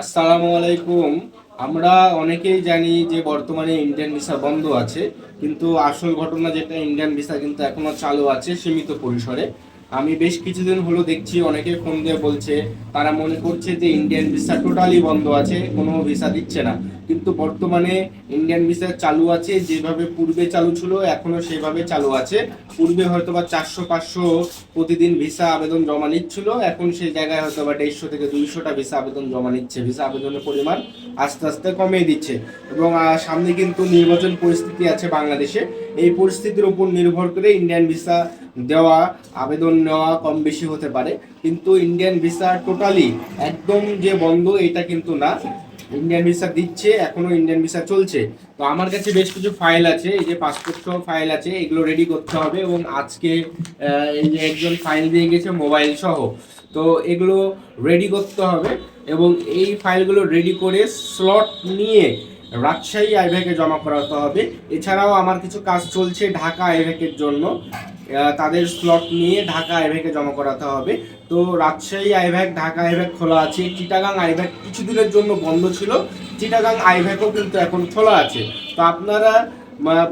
আসসালামু আলাইকুম আমরা অনেকেই জানি যে বর্তমানে ইন্ডিয়ান ভিসা বন্ধ আছে, কিন্তু আসল ঘটনা যেটা, ইন্ডিয়ান ভিসা কিন্তু এখনও চালু আছে সীমিত পরিসরে। আমি বেশ কিছুদিন হলো দেখছি অনেকে ফোন দিয়ে বলছে, তারা মনে করছে যে ইন্ডিয়ান ভিসা টোটালি বন্ধ আছে, কোনো ভিসা দিচ্ছে না। কিন্তু বর্তমানে ইন্ডিয়ান ভিসা চালু আছে, যেভাবে পূর্বে চালু ছিল, এখনও সেভাবে চালু আছে। পূর্বে হয়তো বা চারশো, পাঁচশো প্রতিদিন ভিসা আবেদন জমা নিচ্ছিল, এখন সেই জায়গায় হয়তো বা দেড়শো থেকে দুইশোটা ভিসা আবেদন জমা নিচ্ছে ভিসা আবেদনের পরিমাণ আস্তে আস্তে কমিয়ে দিচ্ছে। এবং সামনে কিন্তু নির্বাচন পরিস্থিতি আছে বাংলাদেশে। এই পরিস্থিতির উপর নির্ভর করে ইন্ডিয়ান ভিসা দেওয়া, আবেদন নেওয়া কম বেশি হতে পারে। কিন্তু ইন্ডিয়ান ভিসা টোটালি একদম যে বন্ধ, এটা কিন্তু না। ইন্ডিয়ান ভিসা দিচ্ছে, এখনও ইন্ডিয়ান ভিসা চলছে। তো আমার কাছে বেশ কিছু ফাইল আছে, এই যে পাসপোর্ট সহ ফাইল আছে, এগুলো রেডি করতে হবে এবং আজকে এই যে একজন ফাইল দিয়ে গেছে মোবাইল সহ। তো এগুলো রেডি করতে হবে এবং এই ফাইলগুলো রেডি করে স্লট নিয়ে রাজশাহী আইভ্যাকে জমা করাতে হবে। এছাড়াও আমার কিছু কাজ চলছে ঢাকা আইভ্যাকের জন্য। তাদের স্লট নিয়ে ঢাকা আইভ্যাকে জমা করাতে হবে। তো রাজশাহী আইভ্যাক ঢাকা আইভ্যাক খোলা আছে। চিটাগাং আইভ্যাক কিছুদিনের জন্য বন্ধ ছিল। চিটাগাং আইভ্যাকও কিন্তু এখন খোলা আছে। তো আপনারা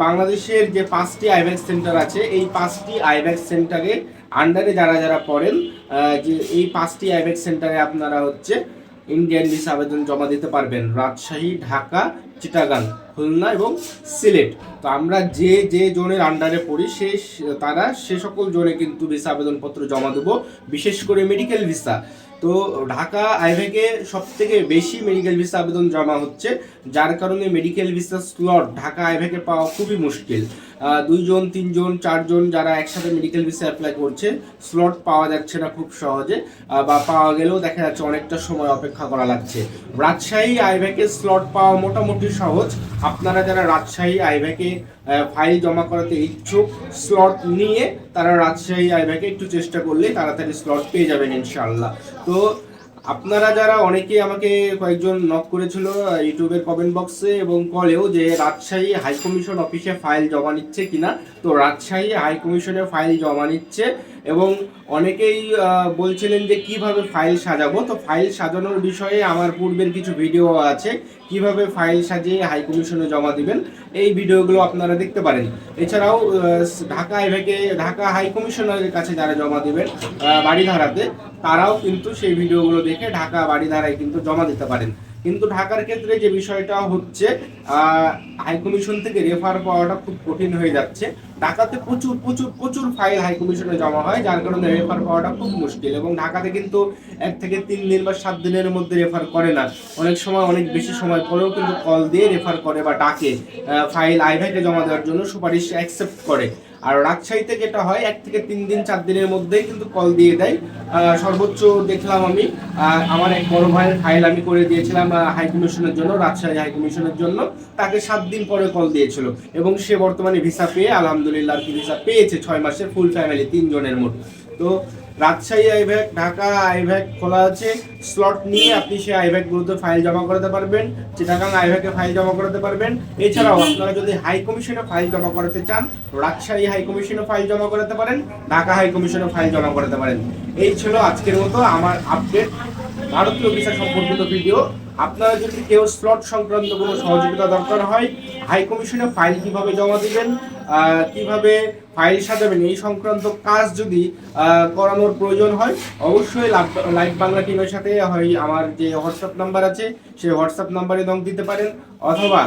বাংলাদেশের যে পাঁচটি আইভ্যাক সেন্টার আছে, এই পাঁচটি আইভ্যাক সেন্টারে আন্ডারে যারা যারা পড়েন যে এই পাঁচটি আইভ্যাক সেন্টারে আপনারা হচ্ছে ইন্ডিয়ান ভিসা আবেদন জমা দিতে পারবেন। রাজশাহী, ঢাকা, চিটাগাং। খুলনা এবং সিলেট। তো আমরা যে যে জোনের আন্ডারে পড়ি, সে, তারা সে সকল জোনে কিন্তু ভিসা আবেদনপত্র জমা দেবো, বিশেষ করে মেডিকেল ভিসা তো ঢাকা আইভেকে সব থেকে বেশি মেডিকেল ভিসা আবেদন জমা হচ্ছে, যার কারণে মেডিকেল ভিসা স্লট ঢাকা আইভেকে পাওয়া খুবই মুশকিল। দুইজন তিনজন চারজন যারা একসাথে মেডিকেল ভিসা অ্যাপ্লাই করছে স্লট পাওয়া যাচ্ছে না খুব সহজে বা পাওয়া গেলেও দেখা যাচ্ছে অনেকটা সময় অপেক্ষা করা লাগছে। রাজশাহী আইভ্যাকে স্লট পাওয়া মোটামুটি সহজ আপনারা যারা রাজশাহী আইভ্যাকে ফাইল জমা করাতে ইচ্ছুক স্লট নিয়ে তারা রাজশাহী আইভ্যাকে একটু চেষ্টা করলে তাড়াতাড়ি স্লট পেয়ে যাবেন ইনশাআল্লাহ। তো আপনারা যারা অনেকেই আমাকে কয়েকজন নক করেছিল ইউটিউবের কমেন্ট বক্সে এবং কলেও যে রাজশাহী হাই কমিশন অফিসে ফাইল জমা নিচ্ছে কিনা, তো রাজশাহী হাই কমিশনে ফাইল জমা নিচ্ছে। এবং অনেকেই বলছিলেন যে কীভাবে ফাইল সাজাবো। তো ফাইল সাজানোর বিষয়ে আমার পূর্বের কিছু ভিডিও আছে। কীভাবে ফাইল সাজিয়ে হাই কমিশনে জমা দিবেন, এই ভিডিওগুলো আপনারা দেখতে পারেন। এছাড়াও ঢাকা এভাকে ঢাকা হাই কমিশনারের কাছে যারা জমা দিবেন বাড়িধারাতে, তারাও কিন্তু সেই ভিডিওগুলো দেখে ঢাকা বাড়িধারায় কিন্তু জমা দিতে পারেন। কিন্তু ঢাকার ক্ষেত্রে যে বিষয়টা হচ্ছে হাইকমিশন থেকে রেফার পাওয়াটা খুব কঠিন হয়ে যাচ্ছে। ঢাকাতে প্রচুর প্রচুর প্রচুর ফাইল হাইকমিশনে জমা হয়, যার কারণে রেফার পাওয়াটা খুব মুশকিল এবং ঢাকাতে কিন্তু এক থেকে তিন দিন বা সাত দিনের মধ্যে রেফার করে না। অনেক সময় অনেক বেশি সময় পরেও কিন্তু কল দিয়ে রেফার করে বা ডাকে ফাইল আইভ্যাকে জমা দেওয়ার জন্য সুপারিশ অ্যাকসেপ্ট করে। আর রাজশাহীতে যেটা হয়, এক থেকে তিন দিন, চার দিনের মধ্যেই কিন্তু কল দিয়ে দেয়। সর্বোচ্চ দেখলাম আমি আমার এক বড় ভাইয়ের ফাইল আমি করে দিয়েছিলাম হাই কমিশনের জন্য, রাজশাহী হাইকমিশনের জন্য। তাকে সাত দিন পরে কল দিয়েছিল এবং সে বর্তমানে ভিসা পেয়ে, আলহামদুলিল্লাহ আর কি ভিসা পেয়েছে ছয় মাসের ফুল ফ্যামিলি তিনজনের মোট। তো রাজশাহী আইভ্যাক ঢাকা আইভ্যাক খোলা আছে। স্লট নিয়ে আপনি সেই আইভ্যাকগুলোতে ফাইল জমা করাতে পারবেন। চিটাগাং আইভ্যাকে ফাইল জমা করাতে পারবেন। এছাড়াও আপনারা যদি হাই কমিশনে ফাইল জমা করাতে চান রাজশাহী হাই কমিশনে ফাইল জমা করাতে পারেন ঢাকা হাই কমিশনে ফাইল জমা করাতে পারেন। এই ছিল আজকের মতো আমার আপডেট ভারতীয় ভিসা সম্পর্কিত ভিডিও আপনারা যদি কেউ স্লট সংক্রান্ত কোনো সহযোগিতা দরকার হয় হাই কমিশনে ফাইল কীভাবে জমা দিবেন কীভাবে ফাইল সাজাবেন, এই সংক্রান্ত কাজ যদি করানোর প্রয়োজন হয়, অবশ্যই লাইভ বাংলা টিমের সাথে হয় আমার যে হোয়াটসঅ্যাপ নাম্বার আছে, সেই হোয়াটসঅ্যাপ নাম্বারে দম দিতে পারেন, অথবা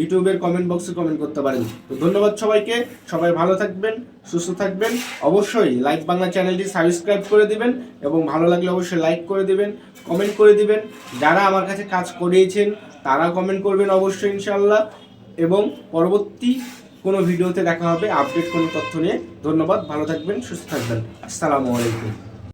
ইউটিউবের কমেন্ট বক্সে কমেন্ট করতে পারেন। তো ধন্যবাদ সবাইকে, সবাই ভালো থাকবেন, সুস্থ থাকবেন। অবশ্যই লাইক বাংলা চ্যানেলটি সাবস্ক্রাইব করে দিবেন, এবং ভালো লাগলে অবশ্যই লাইক করে দিবেন কমেন্ট করে দিবেন। যারা আমার কাছে কাজ করিয়েছেন, তারা কমেন্ট করবেন অবশ্যই ইনশাল্লাহ এবং পরবর্তী কোনো ভিডিওতে দেখা হবে, আপডেট কোনো তথ্য নিয়ে। ধন্যবাদ, ভালো থাকবেন, সুস্থ থাকবেন। আসসালামু আলাইকুম।